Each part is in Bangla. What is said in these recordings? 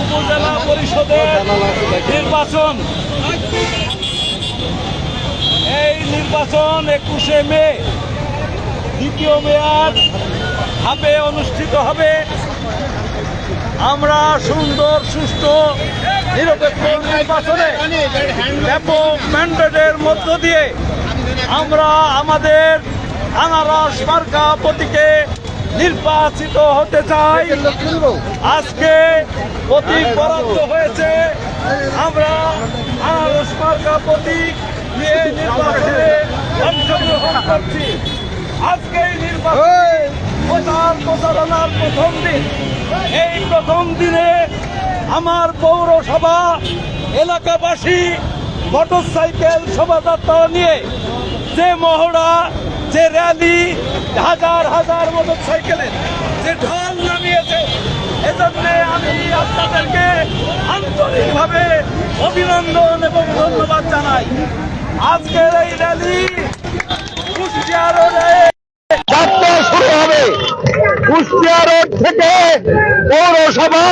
উপজেলা পরিষদের নির্বাচন। এই নির্বাচন একুশে মে দ্বিতীয় মেয়াদ ভাবে অনুষ্ঠিত হবে। আমরা সুন্দর সুষ্ঠু নিরপেক্ষ নির্বাচনে ব্যাপক ম্যান্ডেটের মধ্য দিয়ে আমরা আমাদের আনারস মার্কা প্রতীকে নির্বাচিত হতে চাই। আজকে প্রতীক বরাদ্দ হয়েছে। আমরা আনারস মার্কা প্রতীক নিয়ে নির্বাচনে অংশগ্রহণ করছি। আজকে নির্বাচন প্রচার প্রচারণার প্রথম দিন। এই প্রথম দিনে আমার পৌরসভা এলাকাবাসী মোটরসাইকেল শোভাযাত্রা নিয়ে যে মহড়া, যে র্যালি, হাজার হাজার মোটরসাইকেলের যে ঢাল নামিয়েছে, এজন্য আমি আপনাদেরকে আন্তরিকভাবে অভিনন্দন এবং ধন্যবাদ জানাই। আজকের এই র্যালি কুষ্টিয়া রোডে যাত্রা শুরু হবে। কুষ্টিয়া রোড থেকে পৌরসভা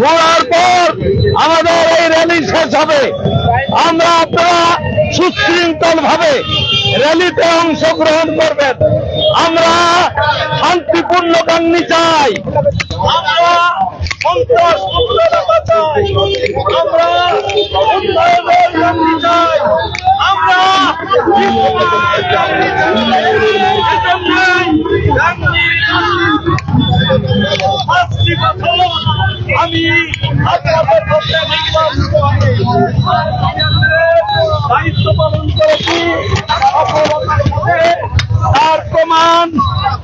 ঘোরার পর আমাদের এই র্যালি শেষ হবে। আমরা আপনারা সুশৃঙ্খল ভাবে র্যালিতে অংশগ্রহণ করবেন। আমরা শান্তিপূর্ণ গান্ধী চাই। আমরা আমরা চাই। দায়িত্ব পালন করেছি তার প্রমাণ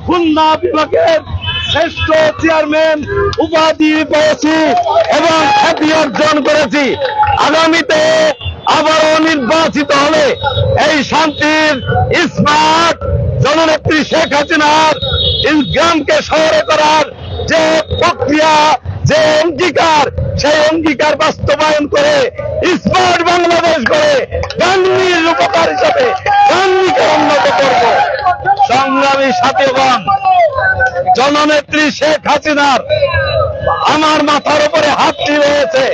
খুলনা বিভাগের শ্রেষ্ঠ চেয়ারম্যান উপাধি পেয়েছি এবং খ্যাতি অর্জন করেছি। আগামীতে আবারও নির্বাচিত হলে এই শান্তির স্মার্ট জননেত্রী শেখ হাসিনার গ্রামকে শহরে করার যে প্রক্রিয়া, যে অঙ্গীকার সেই অঙ্গীকার বাস্তবায়ন করে স্মার্ট বাংলাদেশ করে গান্ধীর রূপকার হিসাবে গান্ধীকে উন্নত করব। সংগ্রামী সাথীগণ, জননেত্রী শেখ হাসিনার আমার মাথার উপরে হাতটি রয়েছে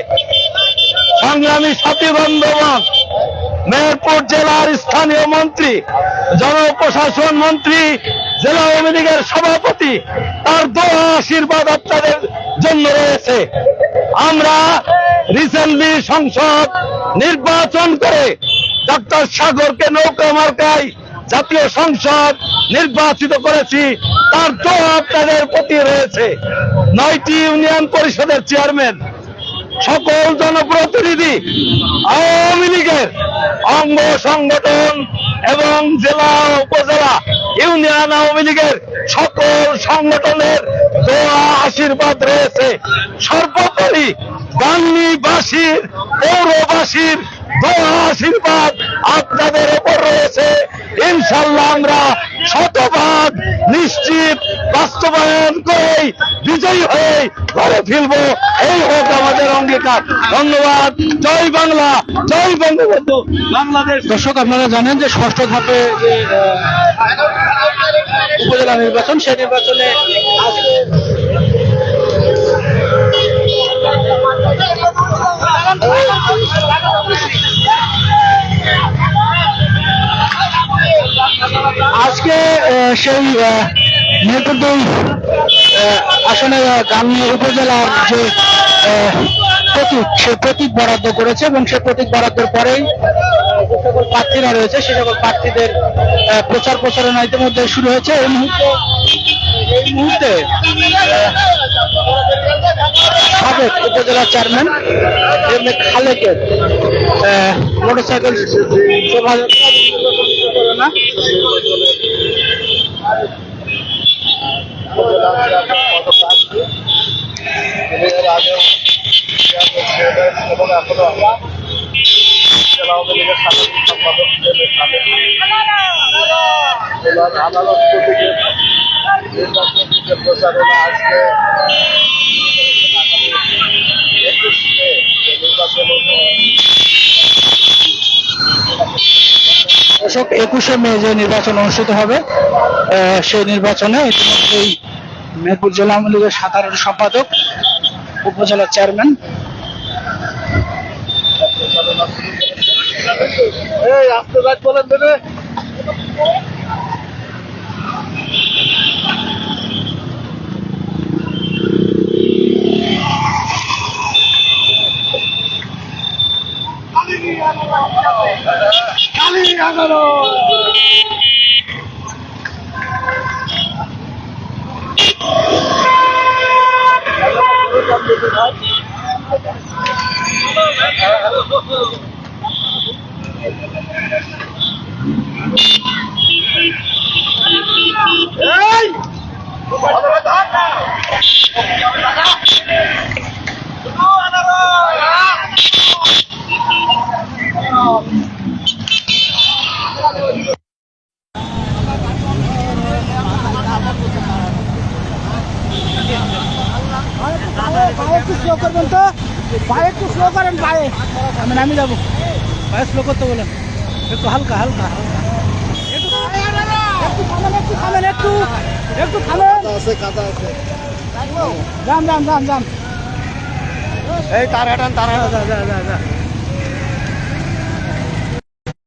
সংগ্রামী সাথী বন্ধুগণ মেহেরপুর জেলার স্থানীয় মন্ত্রী, জনপ্রশাসন মন্ত্রী, জেলা আওয়ামী লীগের সভাপতি, তার দোয়া আশীর্বাদ আপনাদের জন্য রয়েছে। আমরা রিসেন্টলি সংসদ নির্বাচন করে ডক্টর সাগরকে নৌকা মার্কায় জাতীয় সংসদ নির্বাচিত করেছি। তার তো আপনাদের প্রতি রয়েছে। নয়টি ইউনিয়ন পরিষদের চেয়ারম্যান সকল জনপ্রতিনিধি, আওয়ামী লীগের অঙ্গ সংগঠন এবং জেলা, উপজেলা, ইউনিয়ন আওয়ামী লীগের সকল সংগঠনের দোয়া, আশীর্বাদ রয়েছে। সর্বোপরি গান্নীবাসীর পৌরবাসীর দোয়া, আশীর্বাদ আপনাদের ওপর রয়েছে। ইনশাল্লাহ আমরা শতভাগ নিশ্চিত বাস্তবায়ন করেই বিজয়ী হয়ে ঘরে ফিরবো। এই হোক আমাদের অঙ্গীকার। ধন্যবাদ। জয় বাংলা। জয় বঙ্গবন্ধু। বাংলাদেশ। দর্শক, আপনারা জানেন যে ষষ্ঠ ধাপে উপজেলা নির্বাচন, সেই নির্বাচনে আজকে সেই দুই আসনে আহ, উপজেলার যে প্রতীক সে প্রতীক বরাদ্দ করেছে এবং সে প্রতীক বরাদ্দের পরেই সকল প্রার্থীরা রয়েছে সে সকল প্রার্থীদের প্রচার প্রচারণা ইতিমধ্যে শুরু হয়েছে এই মুহূর্তে এই মুহূর্তে সাবেক উপজেলা চেয়ারম্যান এম এ খালেকের মোটরসাইকেল শোভাযাত্রা এখনও আমরা আদালত নির্বাচন একুশে মে যে নির্বাচন অনুষ্ঠিত হবে সেই নির্বাচনে ইতিমধ্যেই মেহেরপুর জেলা আওয়ামী লীগের সাধারণ সম্পাদক উপজেলা চেয়ারম্যান। এই আসতে যাক স্লো করবেন তো? পায়ে একটু স্লো করেন পায়ে। আমি নামি যাব। পায়ে স্লো করতে বলেন। একটু হালকা হালকা। হালকা একটু থামেন একটু থামেন একটু একটু থামেন। আছে কাদা আছে। যান যান যান যান। এই তার হাঁটান তার হাঁটান। যা যা যা।